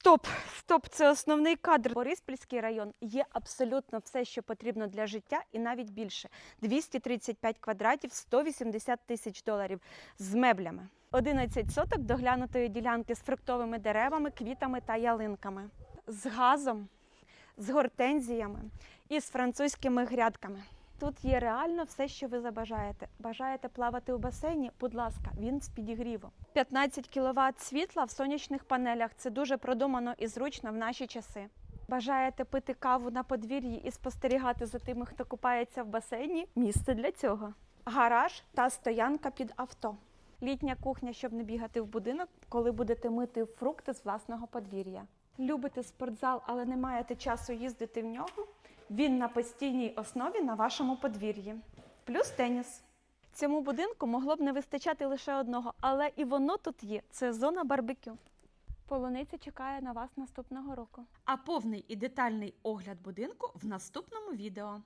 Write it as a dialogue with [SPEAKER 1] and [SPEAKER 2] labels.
[SPEAKER 1] Стоп, стоп, це основний кадр. Бориспільський район є абсолютно все, що потрібно для життя, і навіть більше. 235 квадратів, 180 тисяч доларів з меблями. 11 соток доглянутої ділянки з фруктовими деревами, квітами та ялинками, з газом, з гортензіями і з французькими грядками. Тут є реально все, що ви забажаєте. Бажаєте плавати у басейні? Будь ласка, він з підігрівом. 15 кВт світла в сонячних панелях. Це дуже продумано і зручно в наші часи. Бажаєте пити каву на подвір'ї і спостерігати за тими, хто купається в басейні? Місце для цього. Гараж та стоянка під авто. Літня кухня, щоб не бігати в будинок, коли будете мити фрукти з власного подвір'я. Любите спортзал, але не маєте часу їздити в нього? Він на постійній основі на вашому подвір'ї. Плюс теніс. Цьому будинку могло б не вистачати лише одного, але і воно тут є. Це зона барбекю. Полуниця чекає на вас наступного року.
[SPEAKER 2] А повний і детальний огляд будинку в наступному відео.